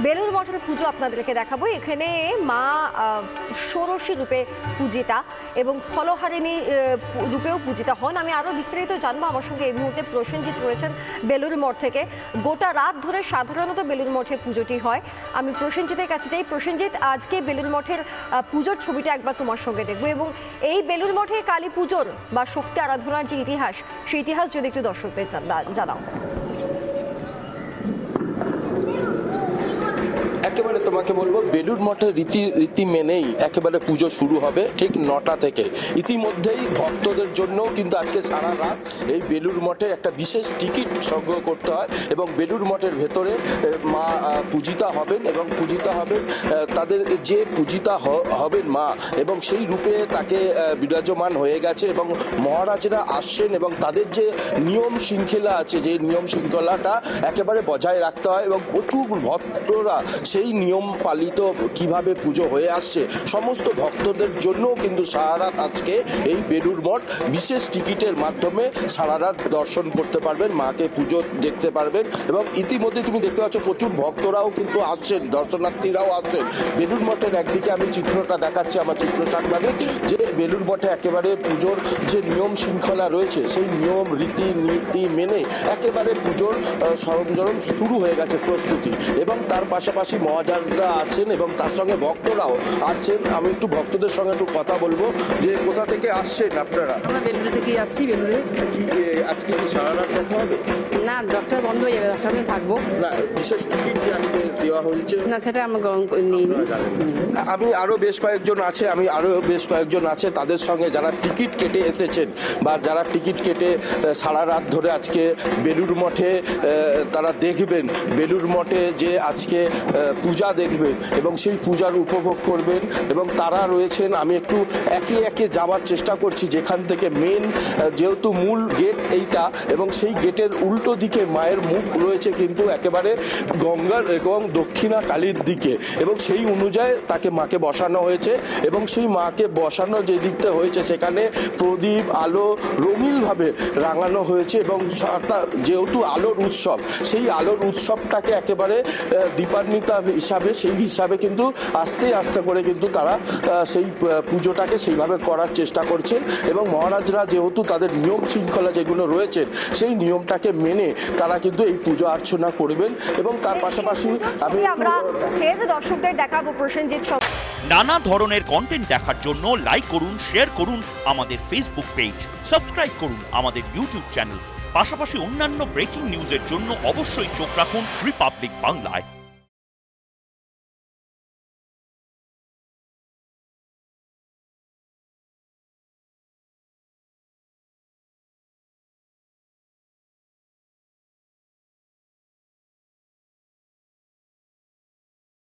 বেলুর মঠের পুজো আপনাদেরকে দেখাবো। এখানে মা ষোড়শী রূপে পূজিতা এবং ফলহারিণী রূপেও পূজিতা হন। আমি আরও বিস্তারিত জানব। আমার সঙ্গে এই মুহূর্তে প্রসেনজিৎ রয়েছেন বেলুর মঠ থেকে। গোটা রাত ধরে সাধারণত বেলুর মঠে পুজোটি হয়। আমি প্রসেনজিতের কাছে যাই। প্রসেনজিৎ, আজকে বেলুর মঠের পুজোর ছবিটা একবার তোমার সঙ্গে দেখব এবং এই বেলুর মঠে কালী পুজোর বা শক্তি আরাধনার যে ইতিহাস, সেই ইতিহাস যদি একটু দর্শকদের জানা- জানাও। একেবারে তোমাকে বলব বেলুর মঠের রীতি রীতি মেনেই একেবারে পুজো শুরু হবে ঠিক নটা থেকে। ইতিমধ্যেই ভক্তদের জন্য কিন্তু আজকে সারা রাত এই বেলুর মঠে একটা বিশেষ টিকিট সংগ্রহ করতে হয় এবং বেলুর মঠের ভেতরে মা পূজিতা হবেন এবং পূজিতা হবেন তাদের যে পূজিতা হবেন মা এবং সেই রূপে তাকে বিরাজমান হয়ে গেছে এবং মহারাজরা আসছেন এবং তাদের যে নিয়ম শৃঙ্খলা আছে, যে নিয়ম শৃঙ্খলাটা একেবারে বজায় রাখতে হয় এবং প্রচুর ভক্তরা সেই নিয়ম পালিত কীভাবে পুজো হয়ে আসছে সমস্ত ভক্তদের জন্য কিন্তু সারা রাত আজকে এই বেলুর মঠ বিশেষ টিকিটের মাধ্যমে সারা রাত দর্শন করতে পারবেন মাকে পুজো দেখতে পারবেন এবং ইতিমধ্যে তুমি দেখতে পাচ্ছ প্রচুর ভক্তরাও কিন্তু আসছেন দর্শনার্থীরাও আসছেন। বেলুর মঠের একদিকে আমি চিত্রটা দেখাচ্ছি আমার চিত্র সাংবাদিক যে বেলুর মঠে একেবারে পুজোর যে নিয়ম শৃঙ্খলা রয়েছে সেই নিয়ম রীতি নীতি মেনে একেবারে পুজোর আহ, সরঞ্জাম শুরু হয়ে গেছে প্রস্তুতি এবং তার পাশাপাশি মহাজাররা আছেন এবং তার সঙ্গে ভক্তরাও আসছেন আমি একটু ভক্তদের সঙ্গে একটু কথা বলব যে কোথা থেকে আসছেন আপনারা? আমরা বেলুড়ে থেকে আসছি বেলুড়ে। কি এ, আজকে কি সারা রাত দেখা হবে? না দশটায় বন্ধ হয়ে যাবে দশটার মধ্যে থাকব। না বিশেষ টিকিট যে আজকে দেওয়া হয়েছে? না সেটা আমরা গ্রহণ করে নিই আমি আরও বেশ কয়েকজন আছে আমি আরও বেশ কয়েকজন আছে তাদের সঙ্গে যারা টিকিট কেটে এসেছেন বা যারা টিকিট কেটে আহ, সারা রাত ধরে আজকে বেলুর মঠে আহ, তারা দেখবেন। বেলুর মঠে যে আজকে আহ, পূজা দেখবেন এবং সেই পূজার উপভোগ করবেন এবং তারা রয়েছেন, আমি একটু একে একে যাওয়ার চেষ্টা করছি যেখান থেকে মেন যেহেতু মূল গেট এইটা এবং সেই গেটের উল্টো দিকে মায়ের মুখ রয়েছে কিন্তু একেবারে গঙ্গার এবং দক্ষিণা কালীর দিকে এবং সেই অনুযায়ী তাকে মাকে বসানো হয়েছে এবং সেই মাকে বসানো যে দিকটা হয়েছে সেখানে প্রদীপ, আলো রঙিনভাবে রাঙানো হয়েছে এবং যেহেতু আলোর উৎসব, সেই আলোর উৎসবটাকে একেবারে দীপান্বিতা হিসাবে সেই হিসাবে কিন্তু আস্তে আস্তে করে কিন্তু তারা সেই পুজোটাকে সেইভাবে করার চেষ্টা করছেন এবং মহারাজরা যেহেতু তাদের নিয়ম শৃঙ্খলা যেগুলো রয়েছেন সেই নিয়মটাকে মেনে তারা কিন্তু এই পুজো অর্চনা করবেন এবং তার পাশাপাশি আমি আমরা দর্শকদের দেখাবো প্রসেনজিৎ নানা ধরনের কন্টেন্ট দেখার জন্য লাইক করুন শেয়ার করুন আমাদের ফেসবুক পেজ সাবস্ক্রাইব করুন আমাদের ইউটিউব চ্যানেল পাশাপাশি অন্যান্য ব্রেকিং নিউজের জন্য অবশ্যই চোখ রাখুন রিপাবলিক বাংলায়